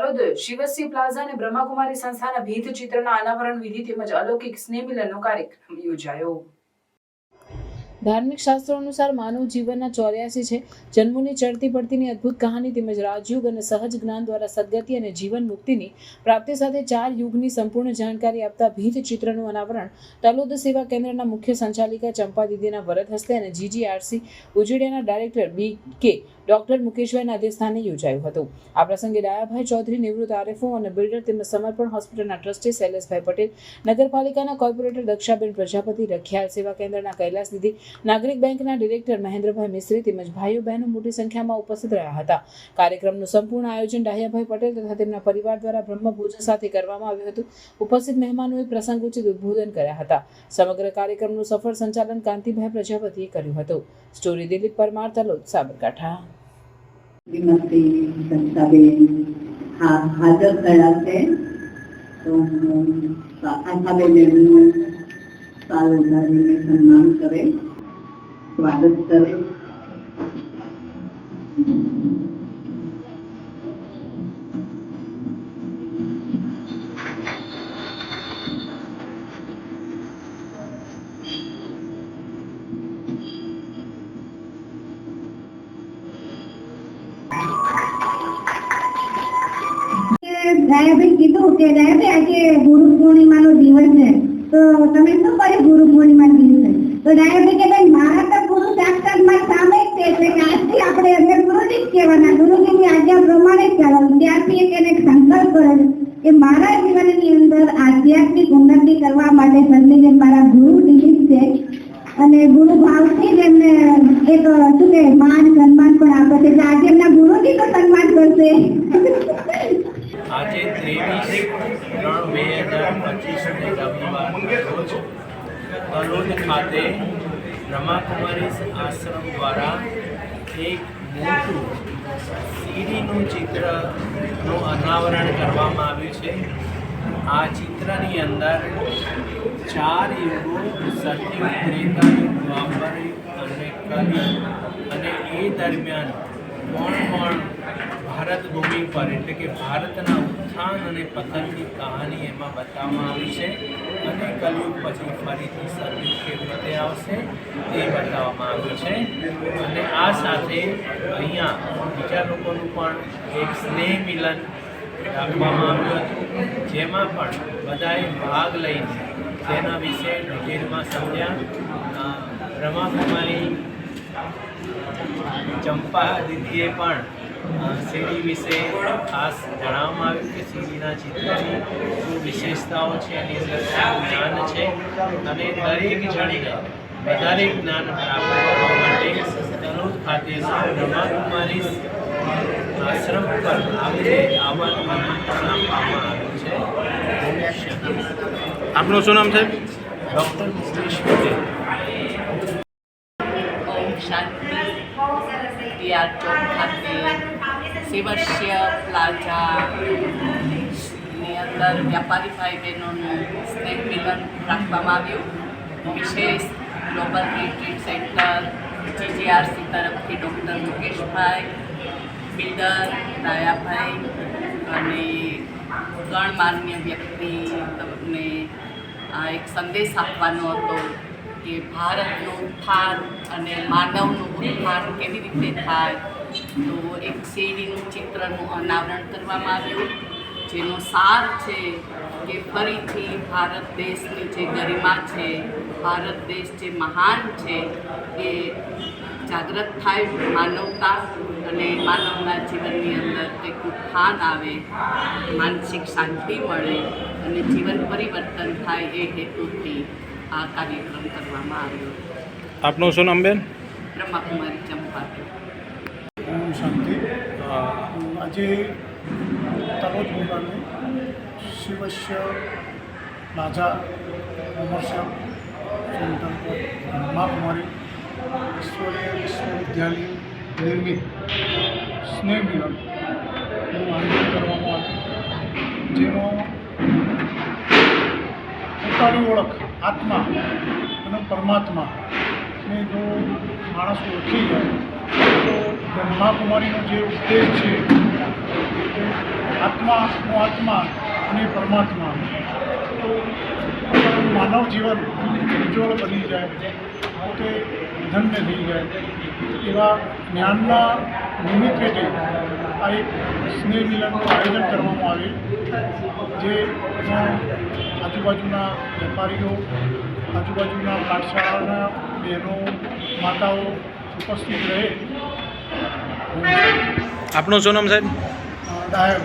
Talod Shivsinh plaza અને બ્રહ્માકુમારી સંસ્થાના ભીત ચિત્રના અનાવરણ વિધિ તેમજ અલૌકિક સ્નેહમિલનનો કાર્યક્રમ યોજાયો. ધાર્મિક શાસ્ત્રો અનુસાર માનવ જીવનના ચોર્યાસી છે. જન્મોની ચડતી પડતીની અદ્ભુત કહાની તેમજ રાજયુગ અને સહજ જ્ઞાન દ્વારા સદગતિ અને જીવન મુક્તિની પ્રાપ્તિ સાથે ચાર યુગની સંપૂર્ણ જાણકારી આપતા ભીત ચિત્રનું અનાવરણ તલોદ સેવા કેન્દ્રના મુખ્ય સંચાલિકા ચંપા દીદીના વરદ હસ્તે અને જીજીઆરસી ઉજેડિયાના ડાયરેક્ટર બી કે ડોક્ટર મુકેશભાઈના અધ્યસ્થાને યોજાયું હતું. આ પ્રસંગે ડાયાભાઈ ચૌધરી, નિવૃત્ત આરએફઓ અને બિલ્ડર તેમજ સમર્પણ હોસ્પિટલના ટ્રસ્ટી શૈલેષભાઈ પટેલ, નગરપાલિકાના કોર્પોરેટર દક્ષાબેન પ્રજાપતિ, રખિયાલ સેવા કેન્દ્રના કૈલાસ દીદી, નાગરિક બેંકના ડિરેક્ટર મહેન્દ્રભાઈ મિસ્ત્રી તેમજ ભાઈઓ બહેનો મોટી સંખ્યામાં ઉપસ્થિત રહ્યા હતા. કાર્યક્રમનું સંપૂર્ણ આયોજન ડાહ્યાભાઈ પટેલ તથા તેમના પરિવાર દ્વારા બ્રહ્મભોજન સાથે કરવામાં આવ્યું હતું. ઉપસ્થિત મહેમાનોએ પ્રસંગોચિત ઉદ્બોધન કર્યા હતા. સમગ્ર કાર્યક્રમનું સફળ સંચાલન કાંતિભાઈ પ્રજાપતિએ કર્યું હતું. સ્ટોરી દિલીપ પરમાર, તલોદ સાબરકાંઠા. શ્રીમતી દક્ષાબેન હાજર થયા છે. તો હું આશાબેન એમનું સારું ઉડાડીને સન્માન કરે. સ્વાગત કરે. દયાભાઈ કીધું કે સાહેબ આજે ગુરુ પૂર્ણિમાનો દિવસ છે. તો તમે શું કર્યું ગુરુ પૂર્ણિમા દિવસે? તો સાહેબે કે ભાઈ મારા તો ગુરુ સાક્ષાત મારા સામે જ છે, એટલે કે આજથી આપણે એમને ગુરુજી જ કહેવાના. ગુરુજીની આજ્ઞા પ્રમાણે જ ચાલવાનું ત્યારથી એક એને સંકલ્પ કરેલો કે મારા જીવનની અંદર આધ્યાત્મિક ઉન્નતિ કરવા માટે સદનીબેન મારા ગુરુ દિલીપ છે, અને ગુરુ ભાવથી જ એમને એક, શું કે, માન સન્માન પણ આપે છે એટલે આજે એમના ગુરુજી તો સન્માન કરશે આજે ત્રેવીસ ત્રણ બે હજાર પચીસને રવિવાર રોજ તલોદ ખાતે રમાકુમારી આશ્રમ દ્વારા એક મોટું સીડીનું ચિત્રનું અનાવરણ કરવામાં આવ્યું છે. આ ચિત્રની અંદર ચાર યુગો સત્યુગ ત્રેતાયુગ દ્વાપરયુગ અને કલિયુગ અને એ દરમિયાન કોણ કોણ ભારત ભૂમિ પર, એટલે કે ભારતના ઉત્થાન અને પતનની કહાની એમાં બતાવવામાં આવી છે અને કલયુગ પછી ફરીથી સર્વિસ કેવી આવશે એ બતાવવામાં આવ્યું છે. અને આ સાથે અહીંયા બીજા લોકોનું પણ એક સ્નેહ મિલન રાખવામાં આવ્યું હતું, જેમાં પણ બધાએ ભાગ લઈને તેના વિશે ડિટેલમાં સમજ્યા. રમા બ્રહ્માકુમારી ચંપા દીદીએ પણ સીડી વિશે ખાસ જણાવવામાં આવ્યું કે સીડીના ચિત્રની શું વિશેષતાઓ છે એની અંદર શું જ્ઞાન છે અને દરેક જણીને વધારે જ્ઞાન પ્રાપ્ત કરવા માટે તલોદ ખાતે બ્રહ્માકુમારી આશ્રમ પર આવીને આવવાનું આમંત્રણ આપવામાં આવ્યું છે. આપનું શું નામ છે? ડૉક્ટર મુકેશ પટેલ ઓમ શાંતિ ટીઆર ચોક ખાતે શિવસ્ય પ્લાઝા, ની અંદર વ્યાપારી ભાઈ બહેનોનું સ્નેહ મિલન રાખવામાં આવ્યું. વિશેષ ગ્લોબલ રિટ્રીટ સેન્ટર જીજીઆરસી તરફથી ડૉક્ટર મુકેશભાઈ, બિલ્ડર દાયાભાઈ અને ગણમાન્ય વ્યક્તિ તમને આ એક સંદેશ આપવાનો હતો. કે ભારતનું ઉત્થાન અને માનવનું ઉત્થાન કેવી રીતે થાય? તો એક શેરીનું ચિત્રનું અનાવરણ કરવામાં આવ્યું, જેનો સાર છે કે ફરીથી ભારત દેશની જે ગરિમા છે, ભારત દેશ જે મહાન છે, એ જાગૃત થાય માનવતા અને માનવના જીવનની અંદર એક ઉત્થાન આવે, માનસિક શાંતિ મળે અને જીવન પરિવર્તન થાય એ હેતુથી. આ કાર્યક્રમ કરવામાં આવ્યો આપનું શું નામ બેન બ્રહ્માકુમારી ચંપા ઓમ શાંતિ અ, આજે તલોદ જિલ્લાનું શિવસ્ય પ્લાઝા કોમર્શિયલ સેન્ટર પર બ્રહ્માકુમારી ઈશ્વરીય વિશ્વવિદ્યાલય નિર્મિત સ્નેહ મિલનનું આયોજન કરવામાં આવ્યું જેમાં પોતાની ઓળખ આત્મા અને પરમાત્મા ને જો માણસ ઓળખી જાય, તો બ્રહ્માકુમારીનો જે ઉદ્દેશ છે આત્મા આત્માનો આત્મા અને પરમાત્મા. તો માનવ જીવન ઉજ્જવળ બની જાય, પોતે ધન્ય થઈ જાય એવા જ્ઞાનના નિમિત્તે આ એક સ્નેહ મિલનનું આયોજન કરવામાં આવે જે આજુબાજુના વેપારીઓ આજુબાજુના પાઠશાળાના બહેનો માતાઓ ઉપસ્થિત રહે. આપનું શું નામ સાહેબ? ડાયર